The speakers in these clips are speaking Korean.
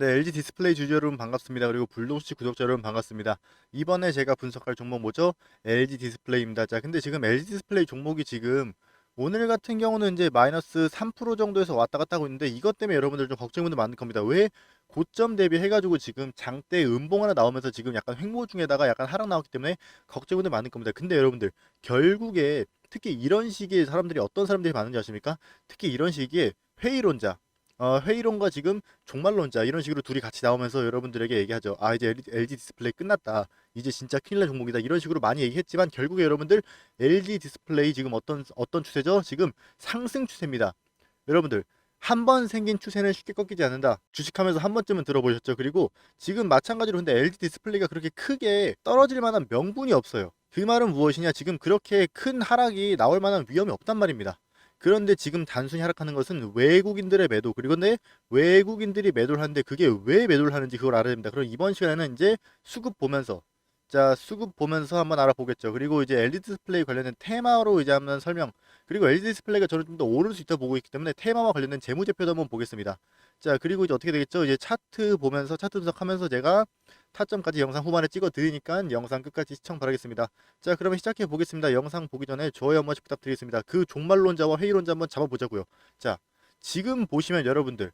네, LG 디스플레이 주주 여러분 반갑습니다. 그리고 불독시 구독자 여러분 반갑습니다. 이번에 제가 분석할 종목 뭐죠? LG 디스플레이입니다. 자, 근데 지금 LG 디스플레이 종목이 지금 오늘 같은 경우는 이제 마이너스 3% 정도에서 왔다 갔다 하고 있는데 이것 때문에 여러분들 좀 걱정분들 많을 겁니다. 왜 고점 대비 해가지고 지금 장대 음봉 하나 나오면서 지금 약간 횡보 중에다가 약간 하락 나왔기 때문에 걱정분들 많을 겁니다. 근데 여러분들 결국에 특히 이런 시기에 사람들이 어떤 사람들이 많은지 아십니까? 특히 이런 시기에 회의론자 어, 회의론과 지금 종말론자 이런 식으로 둘이 같이 나오면서 여러분들에게 얘기하죠. 아 이제 LG 디스플레이 끝났다. 이제 진짜 큰일 날 종목이다. 이런 식으로 많이 얘기했지만 결국에 여러분들 LG 디스플레이 지금 어떤 어떤 추세죠? 지금 상승 추세입니다. 여러분들 한 번 생긴 추세는 쉽게 꺾이지 않는다. 주식하면서 한 번쯤은 들어보셨죠? 그리고 지금 마찬가지로 근데 LG 디스플레이가 그렇게 크게 떨어질 만한 명분이 없어요. 그 말은 무엇이냐? 지금 그렇게 큰 하락이 나올 만한 위험이 없단 말입니다. 그런데 지금 단순히 하락하는 것은 외국인들의 매도 그리고 근데 외국인들이 매도를 하는데 그게 왜 매도를 하는지 그걸 알아야 됩니다. 그럼 이번 시간에는 이제 수급 보면서 자 수급 보면서 한번 알아보겠죠. 그리고 이제 LED 디스플레이 관련된 테마로 이제 한번 설명 그리고 LED 디스플레이가 저는 좀 더 오를 수 있다 보고 있기 때문에 테마와 관련된 재무제표도 한번 보겠습니다. 자 그리고 이제 어떻게 되겠죠? 이제 차트 보면서 차트 분석하면서 제가 타점까지 영상 후반에 찍어 드리니까 영상 끝까지 시청 바라겠습니다. 자 그러면 시작해 보겠습니다. 영상 보기 전에 좋아요 한 번씩 부탁드리겠습니다. 그 종말론자와 회의론자 한번 잡아보자고요. 자 지금 보시면 여러분들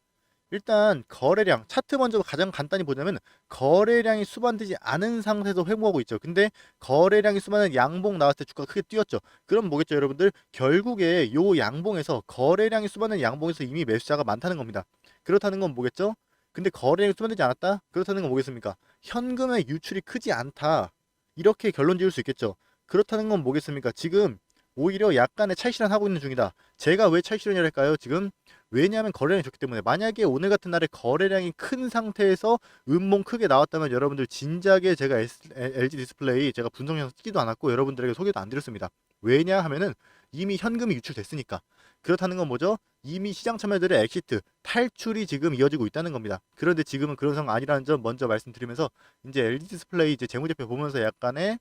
일단 거래량 차트 먼저 가장 간단히 보자면 거래량이 수반되지 않은 상태에서 회복하고 있죠. 근데 거래량이 수반은 양봉 나왔을 때 주가가 크게 뛰었죠. 그럼 뭐겠죠, 여러분들? 결국에 요 양봉에서 거래량이 수반된 양봉에서 이미 매수자가 많다는 겁니다. 그렇다는 건 뭐겠죠? 근데 거래량이 수반되지 않았다? 그렇다는 건 뭐겠습니까? 현금의 유출이 크지 않다. 이렇게 결론 지을 수 있겠죠. 그렇다는 건 뭐겠습니까? 지금 오히려 약간의 차익 실현 하고 있는 중이다. 제가 왜 할까요? 지금 왜냐하면 거래량이 적기 때문에 만약에 오늘 같은 날에 거래량이 큰 상태에서 음봉 크게 나왔다면 여러분들 진작에 제가 LG 디스플레이 제가 분석 영상 쓰지도 않았고 여러분들에게 소개도 안 드렸습니다. 왜냐 하면은 이미 현금이 유출됐으니까. 그렇다는 건 뭐죠? 이미 시장 참여들의 엑시트, 탈출이 지금 이어지고 있다는 겁니다. 그런데 지금은 그런 상황 아니라는 점 먼저 말씀드리면서 이제 LG 디스플레이 이제 재무제표 보면서 약간의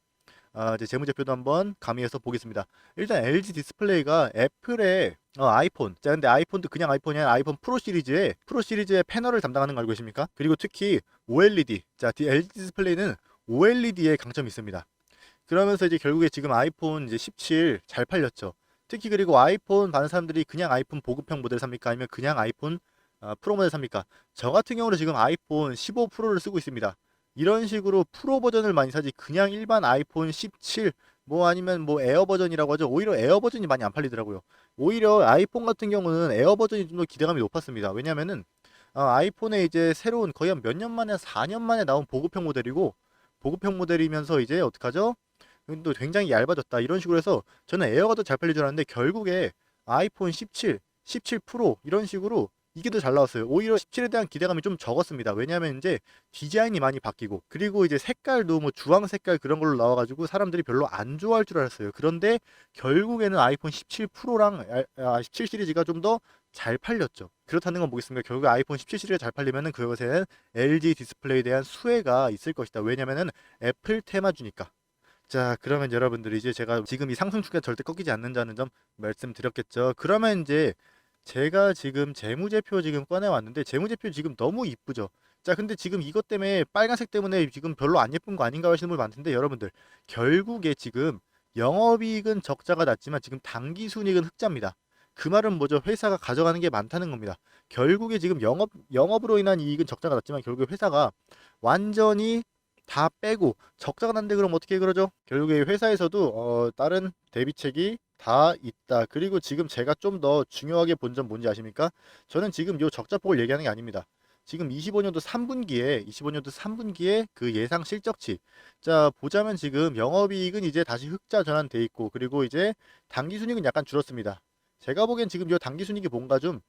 어, 이제 재무제표도 한번 가미해서 보겠습니다. 일단 LG 디스플레이가 애플의 어, 아이폰. 자, 근데 아이폰도 그냥 아이폰이 아니라 아이폰 프로 시리즈의 프로 시리즈의 패널을 담당하는 거 알고 계십니까? 그리고 특히 OLED. 자, LG 디스플레이는 OLED에 강점이 있습니다. 그러면서 이제 결국에 지금 아이폰 이제 17 잘 팔렸죠. 특히 그리고 아이폰 많은 사람들이 그냥 아이폰 보급형 모델 삽니까? 아니면 그냥 아이폰 어, 프로 모델 삽니까? 저 같은 경우는 지금 아이폰 15 프로를 쓰고 있습니다. 이런 식으로 프로 버전을 많이 사지 그냥 일반 아이폰 17 뭐 아니면 뭐 에어 버전이라고 하죠. 오히려 에어 버전이 많이 안 팔리더라고요. 오히려 아이폰 같은 경우는 에어 버전이 좀 더 기대감이 높았습니다. 왜냐면은 어, 아이폰에 이제 새로운 거의 한 몇 년 만에 4년 만에 나온 보급형 모델이고 보급형 모델이면서 이제 어떡하죠? 또 굉장히 얇아졌다 이런 식으로 해서 저는 에어가 더 잘 팔릴 줄 알았는데 결국에 아이폰 17, 17 프로 이런 식으로 이게 더 잘 나왔어요. 오히려 17에 대한 기대감이 좀 적었습니다. 왜냐하면 이제 디자인이 많이 바뀌고 그리고 이제 색깔도 뭐 주황 색깔 그런 걸로 나와가지고 사람들이 별로 안 좋아할 줄 알았어요. 그런데 결국에는 아이폰 17 프로랑 아, 17 시리즈가 좀 더 잘 팔렸죠. 그렇다는 건 뭐겠습니까? 결국 아이폰 17 시리즈가 잘 팔리면은 그것에는 LG 디스플레이에 대한 수혜가 있을 것이다. 왜냐면은 애플 테마주니까. 자, 그러면 여러분들 이제 제가 지금 이 상승 추가 절대 꺾이지 않는다는 점 말씀드렸겠죠. 그러면 이제 제가 지금 재무제표 지금 꺼내왔는데 재무제표 지금 너무 이쁘죠. 자, 근데 지금 이것 때문에 빨간색 때문에 지금 별로 안 예쁜 거 아닌가 하시는 분 많던데 여러분들 결국에 지금 영업이익은 적자가 났지만 지금 당기순이익은 흑자입니다. 그 말은 뭐죠? 회사가 가져가는 게 많다는 겁니다. 결국에 지금 영업 영업으로 인한 이익은 적자가 났지만 결국에 회사가 완전히 다 빼고 적자가 난데 그럼 어떻게 그러죠? 결국에 회사에서도 어, 다른 대비책이 다 있다. 그리고 지금 제가 좀 더 중요하게 본 점 뭔지 아십니까? 저는 지금 요 적자폭을 얘기하는 게 아닙니다. 지금 25년도 3분기에 25년도 3분기에 그 예상 실적치 자 보자면 지금 영업이익은 이제 다시 흑자 전환돼 있고 그리고 이제 당기순이익은 약간 줄었습니다. 제가 보기엔 지금 요 당기순이익이 뭔가 좀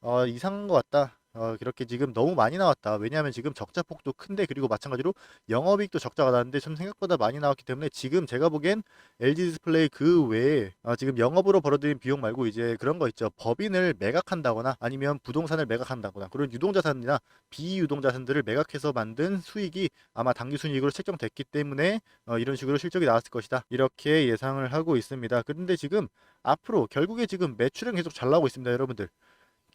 어, 이상한 것 같다. 어, 이렇게 지금 너무 많이 나왔다. 왜냐하면 지금 적자 폭도 큰데 그리고 마찬가지로 영업이익도 적자가 나는데 좀 생각보다 많이 나왔기 때문에 지금 제가 보기엔 LG 디스플레이 그 외에 어, 지금 영업으로 벌어들인 비용 말고 이제 그런 거 있죠. 법인을 매각한다거나 아니면 부동산을 매각한다거나 그런 유동자산이나 비유동자산들을 매각해서 만든 수익이 아마 당기순이익으로 책정됐기 때문에 어, 이런 식으로 실적이 나왔을 것이다. 이렇게 예상을 하고 있습니다. 그런데 지금 앞으로 결국에 지금 매출은 계속 잘 나오고 있습니다, 여러분들.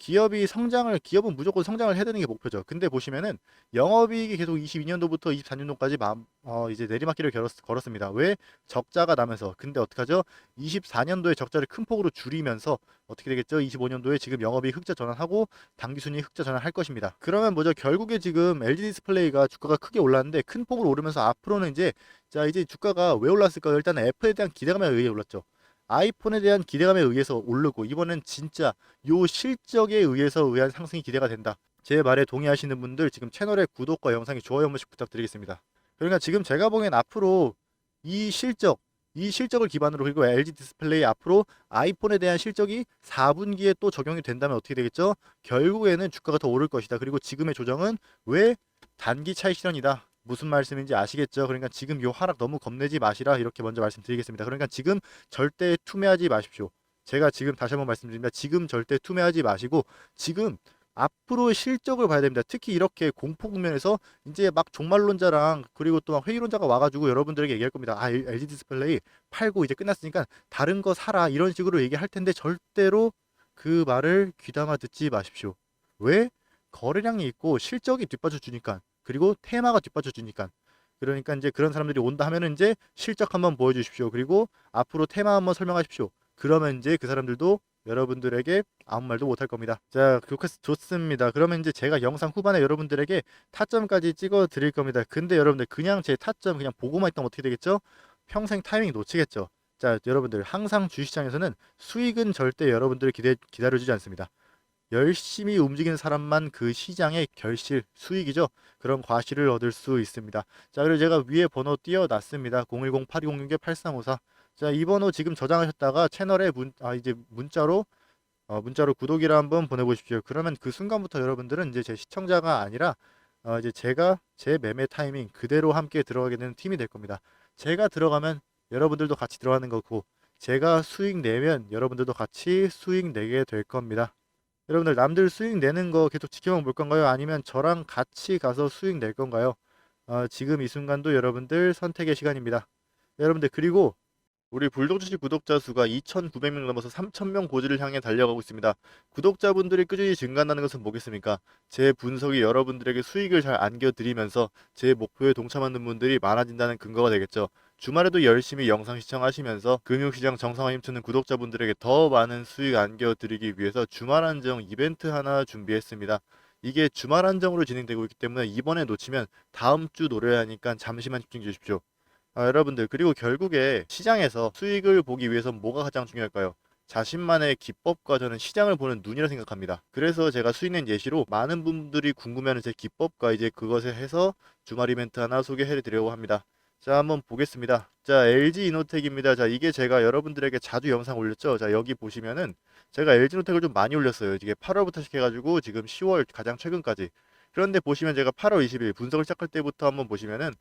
기업이 성장을 기업은 무조건 성장을 해야 되는 게 목표죠. 근데 보시면은 영업이익이 계속 22년도부터 24년도까지 마, 어, 이제 내리막길을 걸었, 걸었습니다. 왜 적자가 나면서 근데 어떡하죠? 24년도에 적자를 큰 폭으로 줄이면서 어떻게 되겠죠? 25년도에 지금 영업이익 흑자 전환하고 당기순이익 흑자 전환할 것입니다. 그러면 뭐죠? 결국에 지금 LG 디스플레이가 주가가 크게 올랐는데 큰 폭으로 오르면서 앞으로는 이제 자 이제 주가가 왜 올랐을까요? 일단 애플에 대한 기대감에 의해 올랐죠. 아이폰에 대한 기대감에 의해서 오르고 이번엔 진짜 요 실적에 의해서 의한 상승이 기대가 된다. 제 말에 동의하시는 분들 지금 채널의 구독과 영상에 좋아요 한 번씩 부탁드리겠습니다. 그러니까 지금 제가 보기엔 앞으로 이 실적 이 실적을 기반으로 그리고 LG 디스플레이 앞으로 아이폰에 대한 실적이 4분기에 또 적용이 된다면 어떻게 되겠죠? 결국에는 주가가 더 오를 것이다. 그리고 지금의 조정은 왜 단기 차익 실현이다. 무슨 말씀인지 아시겠죠? 그러니까 지금 요 하락 너무 겁내지 마시라 이렇게 먼저 말씀드리겠습니다. 그러니까 지금 절대 투매하지 마십시오. 제가 지금 다시 한번 말씀드립니다. 지금 절대 투매하지 마시고 지금 앞으로의 실적을 봐야 됩니다. 특히 이렇게 공포 국면에서 이제 막 종말론자랑 그리고 또 막 회의론자가 와가지고 여러분들에게 얘기할 겁니다. 아 LG 디스플레이 팔고 이제 끝났으니까 다른 거 사라 이런 식으로 얘기할 텐데 절대로 그 말을 귀담아 듣지 마십시오. 왜? 거래량이 있고 실적이 뒷받쳐 주니까 그리고 테마가 뒷받쳐 주니까 그러니까 이제 그런 사람들이 온다 하면은 이제 실적 한번 보여주십시오. 그리고 앞으로 테마 한번 설명하십시오. 그러면 이제 그 사람들도 여러분들에게 아무 말도 못할 겁니다. 자, 좋습니다. 그러면 이제 제가 영상 후반에 여러분들에게 타점까지 찍어 드릴 겁니다. 근데 여러분들 그냥 제 타점 그냥 보고만 있다면 어떻게 되겠죠? 평생 타이밍 놓치겠죠. 자, 여러분들 항상 주식시장에서는 수익은 절대 여러분들을 기대, 기다려주지 않습니다. 열심히 움직이는 사람만 그 시장의 결실, 수익이죠. 그런 과실을 얻을 수 있습니다. 자, 그리고 제가 위에 번호 띄워놨습니다. 010-8206-8354. 자, 이 번호 지금 저장하셨다가 채널에 문, 아, 이제 문자로, 어, 문자로 구독이라 한번 보내보십시오. 그러면 그 순간부터 여러분들은 이제 제 시청자가 아니라, 어, 이제 제가 제 매매 타이밍 그대로 함께 들어가게 되는 팀이 될 겁니다. 제가 들어가면 여러분들도 같이 들어가는 거고, 제가 수익 내면 여러분들도 같이 수익 내게 될 겁니다. 여러분들 남들 수익 내는 거 계속 지켜만 볼 건가요? 아니면 저랑 같이 가서 수익 낼 건가요? 어, 지금 이 순간도 여러분들 선택의 시간입니다. 여러분들 그리고 우리 불독주식 구독자 수가 2,900명 넘어서 3,000명 고지를 향해 달려가고 있습니다. 구독자분들이 꾸준히 증가한다는 것은 뭐겠습니까? 제 분석이 여러분들에게 수익을 잘 안겨드리면서 제 목표에 동참하는 분들이 많아진다는 근거가 되겠죠. 주말에도 열심히 영상 시청하시면서 금융시장 정상화 힘쓰는 구독자분들에게 더 많은 수익 안겨드리기 위해서 주말 한정 이벤트 하나 준비했습니다. 이게 주말 한정으로 진행되고 있기 때문에 이번에 놓치면 다음 주 노려야 하니까 잠시만 집중해 주십시오. 아, 여러분들 그리고 결국에 시장에서 수익을 보기 위해서 뭐가 가장 중요할까요? 자신만의 기법과 저는 시장을 보는 눈이라 생각합니다. 그래서 제가 수익낸 예시로 많은 분들이 궁금해하는 제 기법과 이제 그것에 해서 주말 이벤트 하나 소개해 드리려고 합니다. 자, 한번 보겠습니다. 자, LG 이노텍입니다. 자, 이게 제가 여러분들에게 자주 영상 올렸죠. 자, 여기 보시면은 제가 LG 이노텍을 좀 많이 올렸어요. 이게 8월부터 시작해가지고 지금 10월 가장 최근까지. 그런데 보시면 제가 8월 20일 분석을 시작할 때부터 한번 보시면은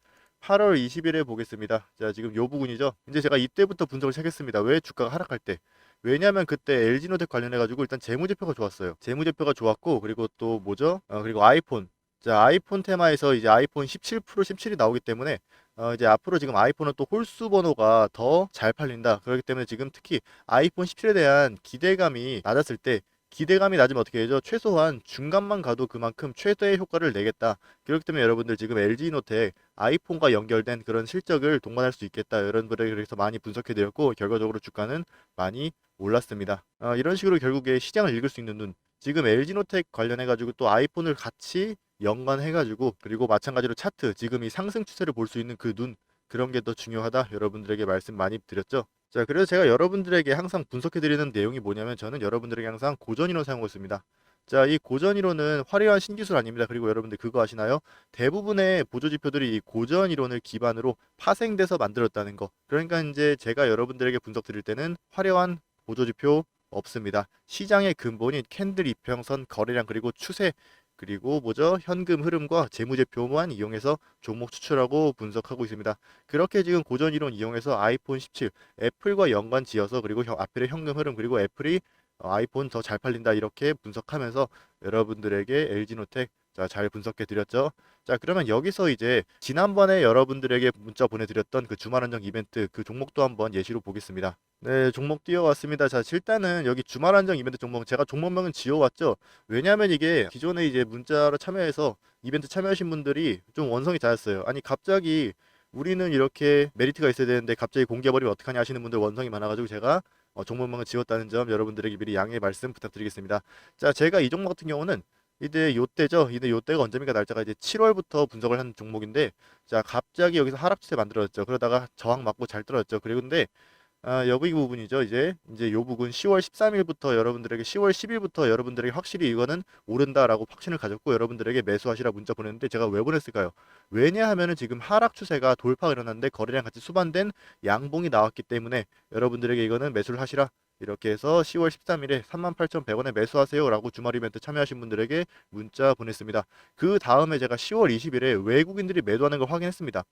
8월 20일에 보겠습니다. 자, 지금 요 부분이죠. 이제 제가 이때부터 분석을 시작했습니다. 왜 주가가 하락할 때? 왜냐하면 그때 LG노텍 관련해가지고 일단 재무제표가 좋았어요. 재무제표가 좋았고 그리고 또 뭐죠? 어, 그리고 아이폰. 자, 아이폰 테마에서 이제 아이폰 17 프로 17이 나오기 때문에 어, 이제 앞으로 지금 아이폰은 또 홀수 번호가 더 잘 팔린다. 그렇기 때문에 지금 특히 아이폰 17에 대한 기대감이 낮았을 때 기대감이 낮으면 어떻게 되죠? 최소한 중간만 가도 그만큼 최대의 효과를 내겠다. 그렇기 때문에 여러분들 지금 LG노텍 아이폰과 연결된 그런 실적을 동반할 수 있겠다. 여러분들에게 그래서 많이 분석해 드렸고 결과적으로 주가는 많이 올랐습니다. 어, 이런 식으로 결국에 시장을 읽을 수 있는 눈. 지금 LG노텍 관련해 가지고 또 아이폰을 같이 연관해 가지고 그리고 마찬가지로 차트 지금 이 상승 추세를 볼 수 있는 그 눈 그런 게 더 중요하다. 여러분들에게 말씀 많이 드렸죠. 자, 그래서 제가 여러분들에게 항상 분석해 드리는 내용이 뭐냐면 저는 여러분들에게 항상 고전 이론 사용하고 있습니다. 자, 이 고전 이론은 화려한 신기술 아닙니다. 그리고 여러분들 그거 아시나요? 대부분의 보조 지표들이 이 고전 이론을 기반으로 파생돼서 만들었다는 거. 그러니까 이제 제가 여러분들에게 분석 드릴 때는 화려한 보조 지표 없습니다. 시장의 근본인 캔들 이평선 거래량 그리고 추세 그리고 뭐죠? 현금 흐름과 재무제표만 이용해서 종목 추출하고 분석하고 있습니다. 그렇게 지금 고전 이론 이용해서 아이폰 17 애플과 연관 지어서 그리고 앞에 현금 흐름 그리고 애플이 어, 아이폰 더 잘 팔린다 이렇게 분석하면서 여러분들에게 LG노텍 자, 잘 분석해 드렸죠. 자, 그러면 여기서 이제 지난번에 여러분들에게 문자 보내드렸던 그 주말 한정 이벤트 그 종목도 한번 예시로 보겠습니다. 네, 종목 띄워왔습니다. 자, 일단은 여기 주말 한정 이벤트 종목 제가 종목명은 지어왔죠. 왜냐하면 이게 기존에 이제 문자로 참여해서 이벤트 참여하신 분들이 좀 원성이 닿았어요. 아니 갑자기 우리는 이렇게 메리트가 있어야 되는데 갑자기 공개해버리면 어떡하냐 하시는 분들 원성이 많아가지고 제가 어, 종목명을 지웠다는 점 여러분들에게 미리 양해 말씀 부탁드리겠습니다. 자, 제가 이 종목 같은 경우는 이때 요때죠. 이때 요때가 언제입니까? 날짜가 이제 7월부터 분석을 한 종목인데 자, 갑자기 여기서 하락 추세 만들어졌죠. 그러다가 저항 맞고 잘 떨어졌죠. 그리고 근데 아, 여기 부분이죠. 이제 이제 요 부분 10월 13일부터 여러분들에게 10월 10일부터 여러분들에게 확실히 이거는 오른다라고 확신을 가졌고 여러분들에게 매수하시라 문자 보냈는데 제가 왜 보냈을까요? 왜냐하면은 지금 하락 추세가 돌파가 일어났는데 거래량 같이 수반된 양봉이 나왔기 때문에 여러분들에게 이거는 매수를 하시라 이렇게 해서 10월 13일에 38,100원에 매수하세요 라고 주말 이벤트 참여하신 분들에게 문자 보냈습니다. 그 다음에 제가 10월 20일에 외국인들이 매도하는 걸 확인했습니다.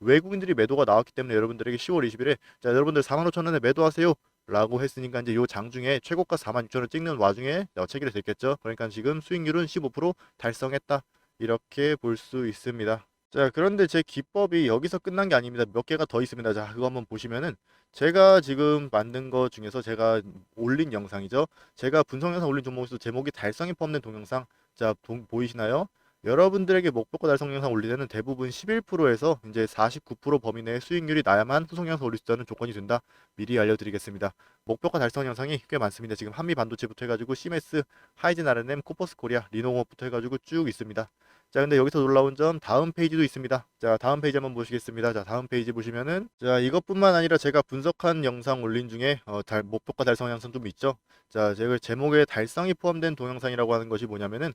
외국인들이 매도가 나왔기 때문에 여러분들에게 10월 20일에 자 여러분들 45,000원에 매도하세요. 라고 했으니까 이제 요 장중에 최고가 46,000원 찍는 와중에 어, 체결이 됐겠죠. 그러니까 지금 수익률은 15% 달성했다. 이렇게 볼 수 있습니다. 자, 그런데 제 기법이 여기서 끝난 게 아닙니다. 몇 개가 더 있습니다. 자, 그거 한번 보시면은 제가 지금 만든 거 중에서 제가 올린 영상이죠. 제가 분석 영상 올린 종목에서 제목이 달성이 포함된 동영상. 자, 동- 보이시나요? 여러분들에게 목표가 달성 영상 올릴 때는 대부분 11%에서 이제 49% 범위 내에 수익률이 나야만 후속 영상 올릴 수 있다는 조건이 된다. 미리 알려드리겠습니다. 목표가 달성 영상이 꽤 많습니다. 지금 한미 반도체부터 해가지고 시메스, 하이젠 아르넴, 코퍼스 코리아, 리노공업부터 해가지고 쭉 있습니다. 자, 근데 여기서 놀라운 점 다음 페이지도 있습니다. 자, 다음 페이지 한번 보시겠습니다. 자, 다음 페이지 보시면은 자, 이것뿐만 아니라 제가 분석한 영상 올린 중에 어, 달, 목표가 달성 영상 좀 있죠. 자, 제가 제목에 달성이 포함된 동영상이라고 하는 것이 뭐냐면은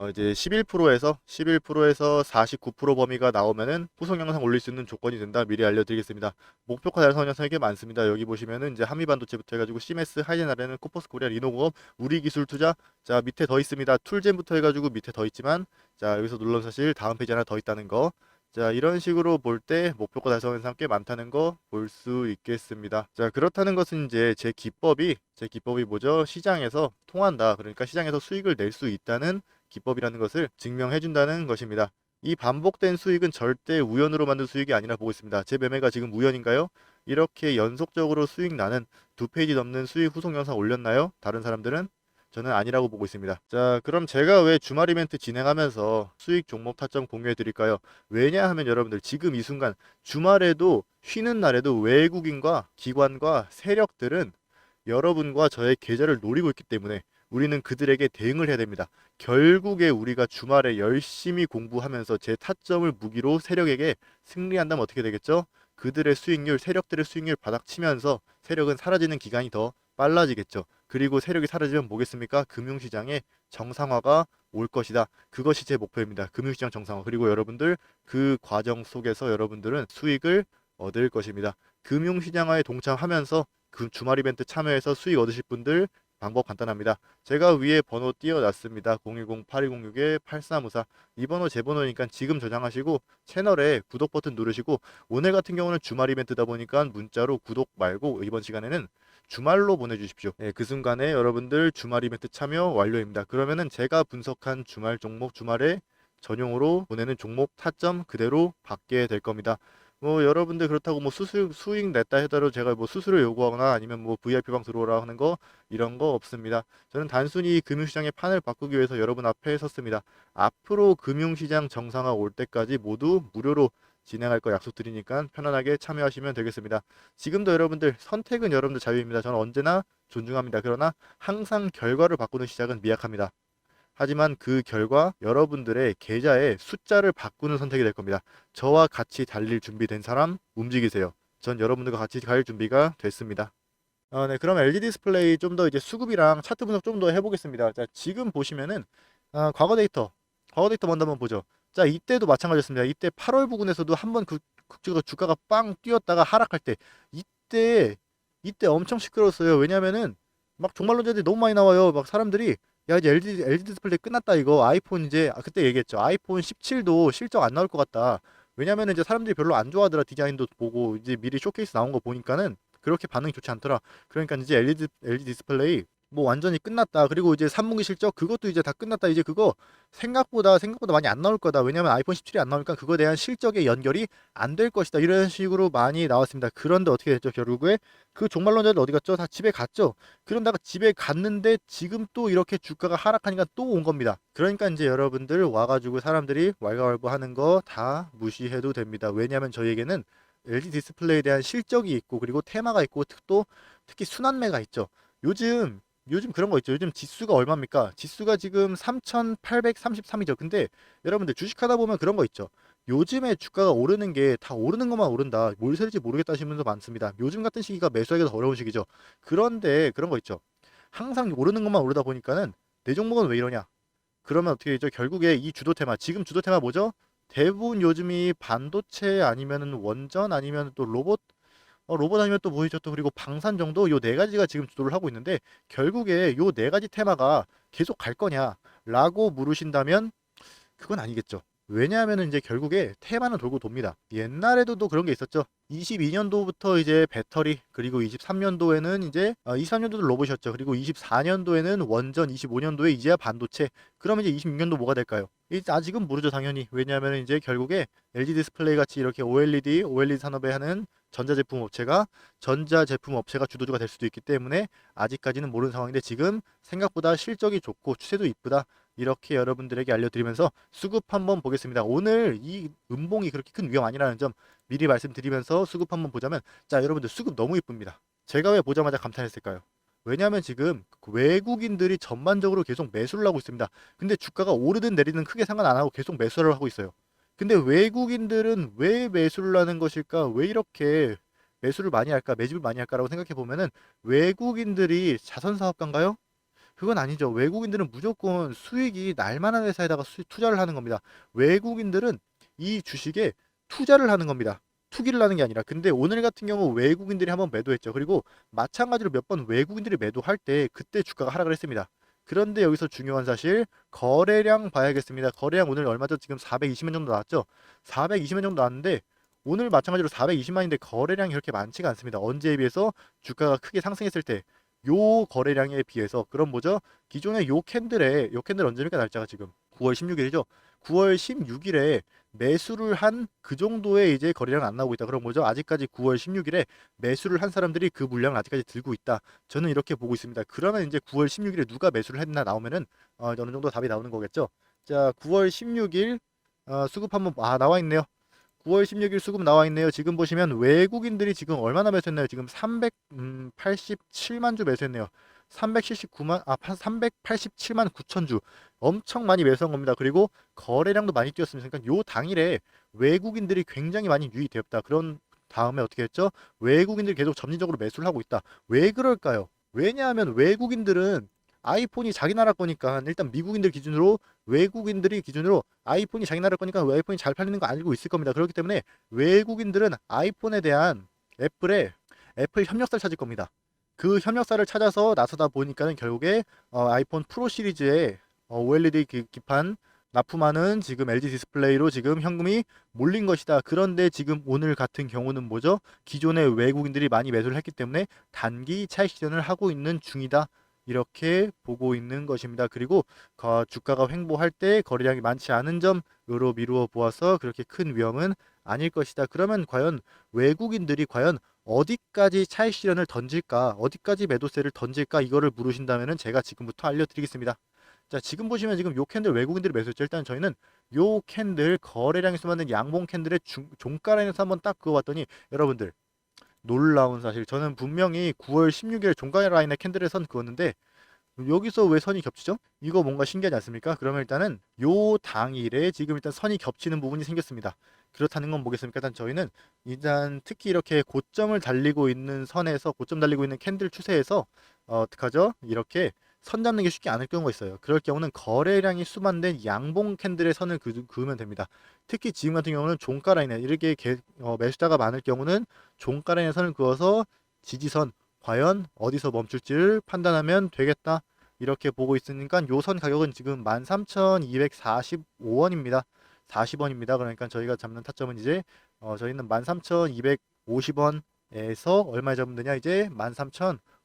어, 이제 11%에서 11%에서 49% 범위가 나오면은 후속 영상 올릴 수 있는 조건이 된다. 미리 알려드리겠습니다. 목표가 달성 영상이 꽤 많습니다. 여기 보시면은 이제 한미반도체부터 해가지고 시메스, 하이젠아레는 코퍼스 코리아, 리노공업, 우리기술 투자. 자 밑에 더 있습니다. 툴젠부터 해가지고 밑에 더 있지만 자 여기서 눌러 사실 다음 페이지 하나 더 있다는 거. 자 이런 식으로 볼 때 목표가 달성 영상 꽤 많다는 거 볼 수 있겠습니다. 자 그렇다는 것은 이제 제 기법이 제 기법이 뭐죠? 시장에서 통한다. 그러니까 시장에서 수익을 낼 수 있다는 기법이라는 것을 증명해 준다는 것입니다. 이 반복된 수익은 절대 우연으로 만든 수익이 아니라 보고 있습니다. 제 매매가 지금 우연인가요? 이렇게 연속적으로 수익 나는 두 페이지 넘는 수익 후속 영상 올렸나요? 다른 사람들은? 저는 아니라고 보고 있습니다. 자, 그럼 제가 왜 주말 이벤트 진행하면서 수익 종목 타점 공유해 드릴까요? 왜냐하면 여러분들 지금 이 순간 주말에도 쉬는 날에도 외국인과 기관과 세력들은 여러분과 저의 계좌를 노리고 있기 때문에 우리는 그들에게 대응을 해야 됩니다. 결국에 우리가 주말에 열심히 공부하면서 제 타점을 무기로 세력에게 승리한다면 어떻게 되겠죠? 그들의 수익률, 세력들의 수익률 바닥치면서 세력은 사라지는 기간이 더 빨라지겠죠. 그리고 세력이 사라지면 뭐겠습니까? 금융시장의 정상화가 올 것이다. 그것이 제 목표입니다. 금융시장 정상화. 그리고 여러분들 그 과정 속에서 여러분들은 수익을 얻을 것입니다. 금융시장화에 동참하면서 그 주말 이벤트 참여해서 수익 얻으실 분들 방법 간단합니다. 제가 위에 번호 띄워놨습니다. 010-8206-8354 이 번호 제 번호니까 지금 저장하시고 채널에 구독 버튼 누르시고 오늘 같은 경우는 주말 이벤트다 보니까 문자로 구독 말고 이번 시간에는 주말로 보내주십시오. 네, 그 순간에 여러분들 주말 이벤트 참여 완료입니다. 그러면은 제가 분석한 주말 종목 주말에 전용으로 보내는 종목 타점 그대로 받게 될 겁니다. 뭐 여러분들 그렇다고 뭐 수수 수익 냈다 해도 제가 뭐 수수료 요구하거나 아니면 뭐 VIP 방 들어오라 하는 거 이런 거 없습니다. 저는 단순히 금융시장의 판을 바꾸기 위해서 여러분 앞에 섰습니다. 앞으로 금융시장 정상화 올 때까지 모두 무료로 진행할 거 약속드리니까 편안하게 참여하시면 되겠습니다. 지금도 여러분들 선택은 여러분들 자유입니다. 저는 언제나 존중합니다. 그러나 항상 결과를 바꾸는 시작은 미약합니다. 하지만 그 결과 여러분들의 계좌의 숫자를 바꾸는 선택이 될 겁니다. 저와 같이 달릴 준비된 사람 움직이세요. 전 여러분들과 같이 갈 준비가 됐습니다. 어, 네, 그럼 LG 디스플레이 좀 더 이제 수급이랑 차트 분석 좀 더 해보겠습니다. 자, 지금 보시면은 아, 과거 데이터, 과거 데이터 먼저 한번 보죠. 자, 이때도 마찬가지였습니다. 이때 8월 부근에서도 한번 그, 그 주가가 빵 뛰었다가 하락할 때 이때 이때 엄청 시끄러웠어요. 왜냐면은 막 종말론자들이 너무 많이 나와요. 막 사람들이 야 이제 LG LG 디스플레이 끝났다 이거 아이폰 이제 아, 그때 얘기했죠. 아이폰 17도 실적 안 나올 것 같다. 왜냐면은 이제 사람들이 별로 안 좋아하더라 디자인도 보고 이제 미리 쇼케이스 나온 거 보니까는 그렇게 반응이 좋지 않더라. 그러니까 이제 LG, LG 디스플레이 뭐 완전히 끝났다. 그리고 이제 3분기 실적 그것도 이제 다 끝났다. 이제 그거 생각보다 생각보다 많이 안 나올 거다. 왜냐면 아이폰 17이 안 나오니까 그거에 대한 실적의 연결이 안 될 것이다. 이런 식으로 많이 나왔습니다. 그런데 어떻게 됐죠? 결국에 그 종말론자들 어디 갔죠? 다 집에 갔죠. 그런다가 집에 갔는데 지금 또 이렇게 주가가 하락하니까 또 온 겁니다. 그러니까 이제 여러분들 와가지고 사람들이 왈가왈부하는 거 다 무시해도 됩니다. 왜냐하면 저희에게는 LG 디스플레이에 대한 실적이 있고 그리고 테마가 있고 특- 또 특히 순환매가 있죠. 요즘 요즘 그런 거 있죠. 요즘 지수가 얼마입니까? 지수가 지금 3,833이죠. 근데 여러분들 주식하다 보면 그런 거 있죠. 요즘에 주가가 오르는 게 다 오르는 것만 오른다. 뭘 살지 모르겠다 하시는 분도 많습니다. 요즘 같은 시기가 매수하기가 더 어려운 시기죠. 그런데 그런 거 있죠. 항상 오르는 것만 오르다 보니까는 내 종목은 왜 이러냐? 그러면 어떻게 되죠? 결국에 이 주도 테마, 지금 주도 테마 뭐죠? 대부분 요즘이 반도체 아니면은 원전 아니면 또 로봇 어, 로봇 아니면 또 뭐있죠? 또 그리고 방산 정도 요 네 가지가 지금 주도를 하고 있는데 결국에 요 네 가지 테마가 계속 갈 거냐라고 물으신다면 그건 아니겠죠. 왜냐하면은 이제 결국에 테마는 돌고 돕니다. 옛날에도 또 그런 게 있었죠. 22년도부터 이제 배터리 그리고 23년도에는 이제 어, 23년도도 로봇이었죠. 그리고 24년도에는 원전, 25년도에 이제야 반도체. 그러면 이제 26년도 뭐가 될까요? 아직은 모르죠 당연히. 왜냐하면 이제 결국에 LG 디스플레이 같이 이렇게 OLED, OLED 산업에 하는 전자제품 업체가 전자제품 업체가 주도주가 될 수도 있기 때문에 아직까지는 모르는 상황인데 지금 생각보다 실적이 좋고 추세도 이쁘다. 이렇게 여러분들에게 알려드리면서 수급 한번 보겠습니다. 오늘 이 음봉이 그렇게 큰 위험 아니라는 점 미리 말씀드리면서 수급 한번 보자면 자 여러분들 수급 너무 이쁩니다. 제가 왜 보자마자 감탄했을까요? 왜냐하면 지금 외국인들이 전반적으로 계속 매수를 하고 있습니다. 근데 주가가 오르든 내리든 크게 상관 안 하고 계속 매수를 하고 있어요. 근데 외국인들은 왜 매수를 하는 것일까? 왜 이렇게 매수를 많이 할까? 매집을 많이 할까라고 생각해 보면은 외국인들이 자선 사업가인가요? 그건 아니죠. 외국인들은 무조건 수익이 날만한 회사에다가 수, 투자를 하는 겁니다. 외국인들은 이 주식에 투자를 하는 겁니다. 투기를 하는 게 아니라. 근데 오늘 같은 경우 외국인들이 한번 매도했죠. 그리고 마찬가지로 몇 번 외국인들이 매도할 때 그때 주가가 하락을 했습니다. 그런데 여기서 중요한 사실 거래량 봐야겠습니다. 거래량 오늘 얼마죠? 지금 420만 정도 나왔죠? 420만 정도 나왔는데 오늘 마찬가지로 420만인데 거래량이 그렇게 많지가 않습니다. 언제에 비해서 주가가 크게 상승했을 때 요 거래량에 비해서 그럼 뭐죠? 기존의 요 캔들에 요 캔들 언제입니까 날짜가 지금 9월 16일이죠. 9월 16일에 매수를 한 그 정도의 이제 거래량 안 나오고 있다. 그럼 뭐죠? 아직까지 9월 16일에 매수를 한 사람들이 그 물량을 아직까지 들고 있다. 저는 이렇게 보고 있습니다. 그러면 이제 9월 16일에 누가 매수를 했나 나오면은 어, 어느 정도 답이 나오는 거겠죠. 자, 9월 16일 어, 수급 한번 아 나와 있네요. 9월 16일 수급 나와 있네요. 지금 보시면 외국인들이 지금 얼마나 매수했나요? 지금 387만 주 매수했네요. 379만 아 387만 9천 주 엄청 많이 매수한 겁니다. 그리고 거래량도 많이 뛰었습니다. 그러니까 요 당일에 외국인들이 굉장히 많이 유입되었다. 그런 다음에 어떻게 했죠? 외국인들이 계속 점진적으로 매수를 하고 있다. 왜 그럴까요? 왜냐하면 외국인들은 아이폰이 자기 나라 거니까 일단 미국인들 기준으로 외국인들이 기준으로 아이폰이 자기 나라 거니까 아이폰이 잘 팔리는 거 알고 있을 겁니다. 그렇기 때문에 외국인들은 아이폰에 대한 애플의 애플 협력사를 찾을 겁니다. 그 협력사를 찾아서 나서다 보니까는 결국에 어, 아이폰 프로 시리즈에 어, OLED 기, 기판 납품하는 지금 LG 디스플레이로 지금 현금이 몰린 것이다. 그런데 지금 오늘 같은 경우는 뭐죠? 기존의 외국인들이 많이 매수를 했기 때문에 단기 차익 실현을 하고 있는 중이다. 이렇게 보고 있는 것입니다. 그리고 거- 주가가 횡보할 때 거래량이 많지 않은 점으로 미루어 보아서 그렇게 큰 위험은 아닐 것이다. 그러면 과연 외국인들이 과연 어디까지 차익 실현을 던질까, 어디까지 매도세를 던질까 이거를 물으신다면은 제가 지금부터 알려드리겠습니다. 자, 지금 보시면 지금 요 캔들 외국인들이 매수했죠. 일단 저희는 요 캔들 거래량이 수많은 양봉 캔들의 중, 종가라인에서 한번 딱 그어봤더니 여러분들 놀라운 사실 저는 분명히 9월 16일 종가 라인에 캔들의 선 그었는데 여기서 왜 선이 겹치죠? 이거 뭔가 신기하지 않습니까? 그러면 일단은 요 당일에 지금 일단 선이 겹치는 부분이 생겼습니다. 그렇다는 건 뭐겠습니까? 일단 저희는 일단 특히 이렇게 고점을 달리고 있는 선에서 고점 달리고 있는 캔들 추세에서 어, 어떡하죠? 이렇게 선 잡는 게 쉽지 않을 경우가 있어요. 그럴 경우는 거래량이 수반된 양봉 캔들의 선을 그, 그으면 됩니다. 특히 지금 같은 경우는 종가 라인에 이렇게 개, 어, 매수자가 많을 경우는 종가 라인에 선을 그어서 지지선 과연 어디서 멈출지를 판단하면 되겠다. 이렇게 보고 있으니까 요선 가격은 지금 13,245원입니다. 40원입니다. 그러니까 저희가 잡는 타점은 이제 어, 저희는 13,250원에서 얼마에 되냐? 이제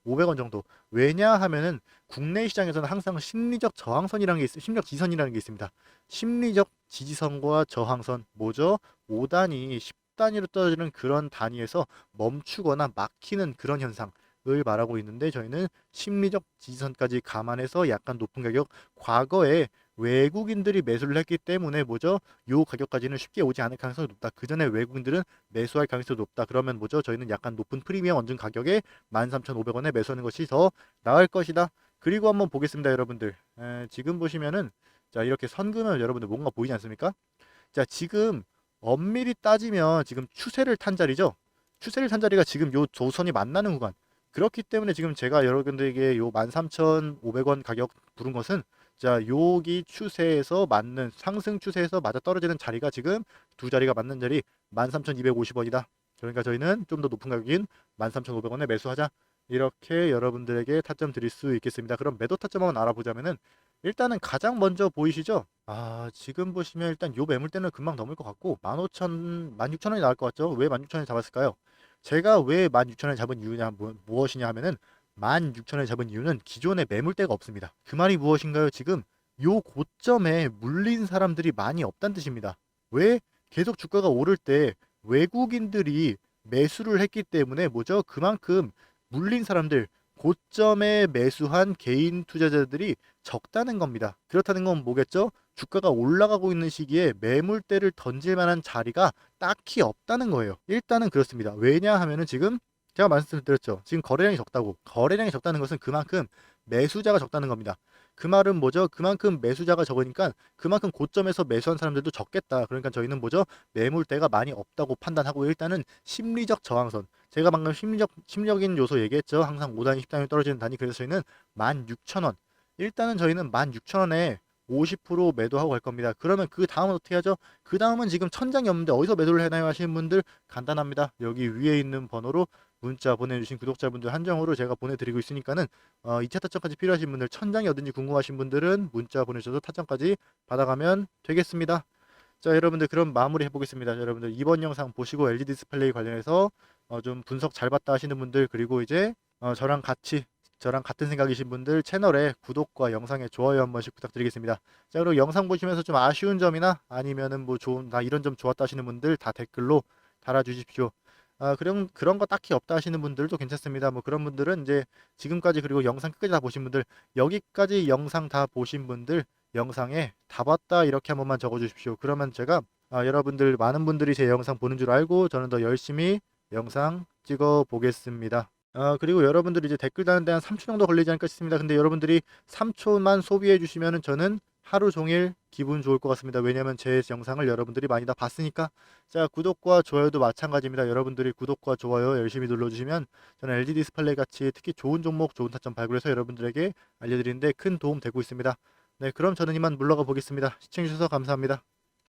500원 정도. 왜냐 하면은 국내 시장에서는 항상 심리적 저항선이라는 게 있, 심리적 지선이라는 게 있습니다. 심리적 지지선과 저항선 뭐죠? 5단위, 10단위로 떨어지는 그런 단위에서 멈추거나 막히는 그런 현상 을 말하고 있는데 저희는 심리적 지지선까지 감안해서 약간 높은 가격 과거에 외국인들이 매수를 했기 때문에 뭐죠? 요 가격까지는 쉽게 오지 않을 가능성이 높다. 그 전에 외국인들은 매수할 가능성이 높다. 그러면 뭐죠? 저희는 약간 높은 프리미엄 원증 가격에 13,500원에 매수하는 것이 더 나을 것이다. 그리고 한번 보겠습니다, 여러분들. 에, 지금 보시면은 자 이렇게 선금을 여러분들 뭔가 보이지 않습니까? 자 지금 엄밀히 따지면 지금 추세를 탄 자리죠. 추세를 탄 자리가 지금 요 조선이 만나는 구간. 그렇기 때문에 지금 제가 여러분들에게 요 13,500원 가격 부른 것은 자 여기 추세에서 맞는 상승 추세에서 맞아 떨어지는 자리가 지금 두 자리가 맞는 자리 13,250원이다. 그러니까 저희는 좀 더 높은 가격인 13,500원에 매수하자. 이렇게 여러분들에게 타점 드릴 수 있겠습니다. 그럼 매도 타점 한번 알아보자면은 일단은 가장 먼저 보이시죠? 아, 지금 보시면 일단 요 매물대는 금방 넘을 것 같고 15,000, 16,000원이 나올 것 같죠? 왜 16,000원에 잡았을까요? 제가 왜 16,000원에 잡은 이유냐 뭐, 무엇이냐 하면은 16,000원에 잡은 이유는 기존에 매물대가 없습니다. 그 말이 무엇인가요? 지금 요 고점에 물린 사람들이 많이 없다는 뜻입니다. 왜? 계속 주가가 오를 때 외국인들이 매수를 했기 때문에 뭐죠? 그만큼 물린 사람들 고점에 매수한 개인 투자자들이 적다는 겁니다. 그렇다는 건 뭐겠죠? 주가가 올라가고 있는 시기에 매물대를 던질 만한 자리가 딱히 없다는 거예요. 일단은 그렇습니다. 왜냐하면은 지금 제가 말씀드렸죠. 지금 거래량이 적다고. 거래량이 적다는 것은 그만큼 매수자가 적다는 겁니다. 그 말은 뭐죠? 그만큼 매수자가 적으니까 그만큼 고점에서 매수한 사람들도 적겠다. 그러니까 저희는 뭐죠? 매물대가 많이 없다고 판단하고 일단은 심리적 저항선. 제가 방금 심리적 심리적인 요소 얘기했죠. 항상 5단위, 10단위 떨어지는 단위. 그래서 저희는 16,000원. 일단은 저희는 16,000원에 50% 매도하고 갈 겁니다. 그러면 그 다음은 어떻게 하죠? 그 다음은 지금 천장이 없는데 어디서 매도를 해나요 하시는 분들 간단합니다. 여기 위에 있는 번호로 문자 보내주신 구독자분들 한정으로 제가 보내드리고 있으니까는 어, 2차 타점까지 필요하신 분들 천장이 어딘지 궁금하신 분들은 문자 보내주셔서 타점까지 받아가면 되겠습니다. 자 여러분들 그럼 마무리 해보겠습니다. 여러분들 이번 영상 보시고 LG 디스플레이 관련해서 어, 좀 분석 잘 봤다 하시는 분들 그리고 이제 어, 저랑 같이 저랑 같은 생각이신 분들 채널에 구독과 영상에 좋아요 한 번씩 부탁드리겠습니다. 자 그리고 영상 보시면서 좀 아쉬운 점이나 아니면은 뭐 좋은 나 이런 점 좋았다 하시는 분들 다 댓글로 달아주십시오. 아, 그런 그런 거 딱히 없다 하시는 분들도 괜찮습니다. 뭐 그런 분들은 이제 지금까지 그리고 영상 끝까지 다 보신 분들 여기까지 영상 다 보신 분들 영상에 다 봤다 이렇게 한 번만 적어 주십시오. 그러면 제가 아, 여러분들 많은 분들이 제 영상 보는 줄 알고 저는 더 열심히 영상 찍어 보겠습니다. 아, 그리고 여러분들이 이제 댓글 다는데 한 3초 정도 걸리지 않을까 싶습니다. 근데 여러분들이 3초만 소비해 주시면은 저는 하루 종일 기분 좋을 것 같습니다. 왜냐면 제 영상을 여러분들이 많이 다 봤으니까. 자, 구독과 좋아요도 마찬가지입니다. 여러분들이 구독과 좋아요 열심히 눌러주시면 저는 LG 디스플레이 같이 특히 좋은 종목, 좋은 타점 발굴해서 여러분들에게 알려드리는데 큰 도움 되고 있습니다. 네, 그럼 저는 이만 물러가 보겠습니다. 시청해주셔서 감사합니다.